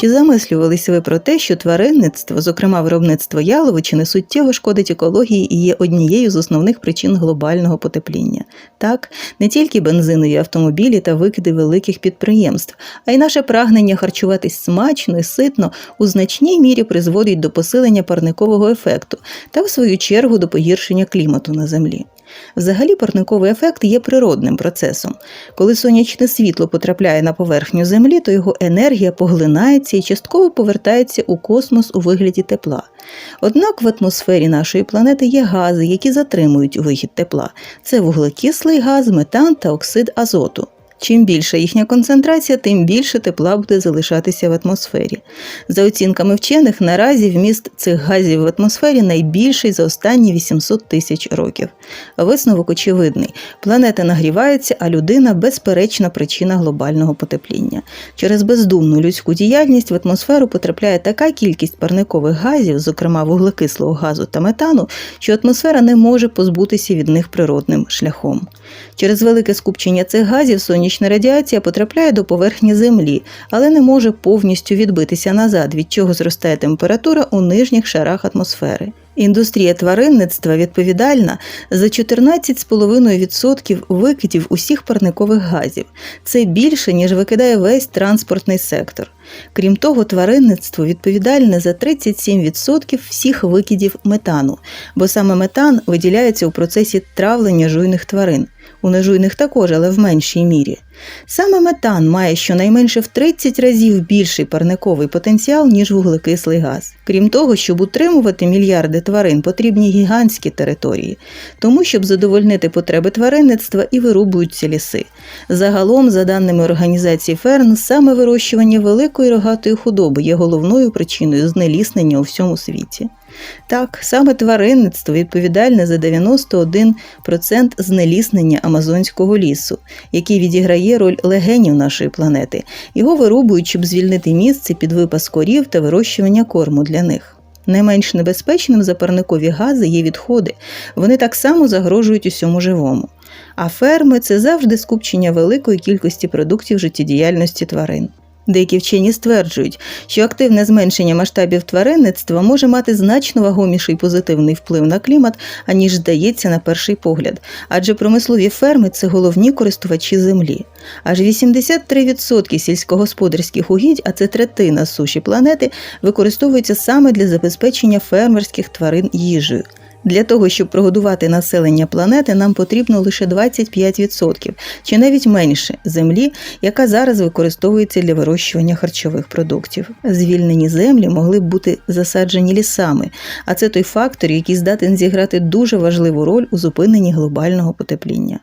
Чи замислювалися ви про те, що тваринництво, зокрема виробництво яловичини, суттєво шкодить екології і є однією з основних причин глобального потепління? Так, не тільки бензинові автомобілі та викиди великих підприємств, а й наше прагнення харчуватись смачно і ситно у значній мірі призводить до посилення парникового ефекту та, в свою чергу, до погіршення клімату на землі. Взагалі, парниковий ефект є природним процесом. Коли сонячне світло потрапляє на поверхню Землі, то його енергія поглинається і частково повертається у космос у вигляді тепла. Однак в атмосфері нашої планети є гази, які затримують вихід тепла. Це вуглекислий газ, метан та оксид азоту. Чим більша їхня концентрація, тим більше тепла буде залишатися в атмосфері. За оцінками вчених, наразі вміст цих газів в атмосфері найбільший за останні 800 тисяч років. Висновок очевидний: планета нагрівається, а людина безперечна причина глобального потепління. Через бездумну людську діяльність в атмосферу потрапляє така кількість парникових газів, зокрема вуглекислого газу та метану, що атмосфера не може позбутися від них природним шляхом. Через велике скупчення цих газів сонячна радіація потрапляє до поверхні Землі, але не може повністю відбитися назад, від чого зростає температура у нижніх шарах атмосфери. Індустрія тваринництва відповідальна за 14,5% викидів усіх парникових газів. Це більше, ніж викидає весь транспортний сектор. Крім того, тваринництво відповідальне за 37% всіх викидів метану, бо саме метан виділяється у процесі травлення жуйних тварин. У нежуйних також, але в меншій мірі. Саме метан має щонайменше в 30 разів більший парниковий потенціал, ніж вуглекислий газ. Крім того, щоб утримувати мільярди тварин, потрібні гігантські території, тому щоб задовольнити потреби тваринництва і вирубуються ліси. Загалом, за даними організації Ферн, саме вирощування великої рогатої худоби є головною причиною знеліснення у всьому світі. Так, саме тваринництво відповідальне за 91% знеліснення Амазонського лісу, який відіграє роль легенів нашої планети. Його вирубують, щоб звільнити місце під випас корів та вирощування корму для них. Не менш небезпечним за парникові гази є відходи. Вони так само загрожують усьому живому. А ферми це завжди скупчення великої кількості продуктів життєдіяльності тварин. Деякі вчені стверджують, що активне зменшення масштабів тваринництва може мати значно вагоміший позитивний вплив на клімат, аніж здається на перший погляд, адже промислові ферми це головні користувачі землі. Аж 83% сільськогосподарських угідь, а це третина суші планети, використовуються саме для забезпечення фермерських тварин їжею. Для того, щоб прогодувати населення планети, нам потрібно лише 25% чи навіть менше землі, яка зараз використовується для вирощування харчових продуктів. Звільнені землі могли б бути засаджені лісами, а це той фактор, який здатен зіграти дуже важливу роль у зупиненні глобального потепління.